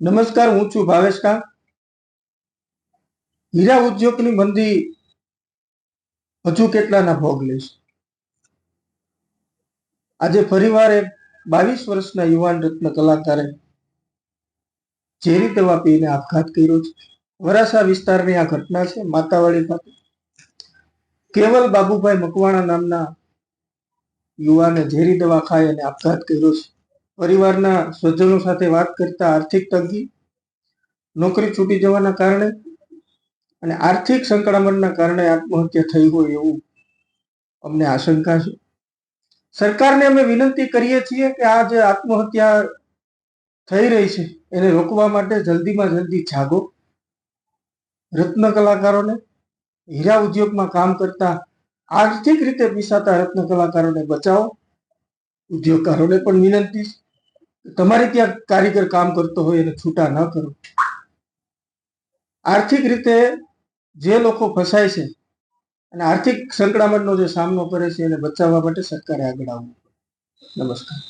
નમસ્કાર, હું છું ભાવેશ કા. હીરા ઉદ્યોગની મંદી હજુ કેટલાના ભોગ લેશે આજે ફરીવાર એક બાવીસ વર્ષના યુવાન રત્ન કલાકારે ઝેરી દવા પીને આપઘાત કર્યો છે. વરાસા વિસ્તારની આ ઘટના છે, માતાવાડી ખાતે. કેવલ બાબુભાઈ મકવાણા નામના યુવાને ઝેરી દવા ખાઈ અને આપઘાત કર્યો છે પરિવારના સ્વજનો સાથે વાત કરતા આર્થિક તંગી, નોકરી છૂટી જવાના કારણે અને આર્થિક સંકળામણના કારણે આત્મહત્યા થઈ હોય એવું અમને આશંકા છે. સરકારને અમે વિનંતી કરીએ છીએ કે આ જે આત્મહત્યા થઈ રહી છે, એને રોકવા માટે જલ્દીમાં જલ્દી જાગો. રત્ન કલાકારોને, હીરા ઉદ્યોગમાં કામ કરતા આર્થિક રીતે પીસાતા રત્ન કલાકારોને બચાવો. ઉદ્યોગકારોને પણ વિનંતી તમારે ત્યાં કારીગર કામ કરતો હોય એને છૂટા ન કરો. આર્થિક રીતે જે લોકો ફસાય છે અને આર્થિક સંકળામણનો જે સામનો કરે છે એને બચાવવા માટે સરકારે આગળ આવવું નમસ્કાર.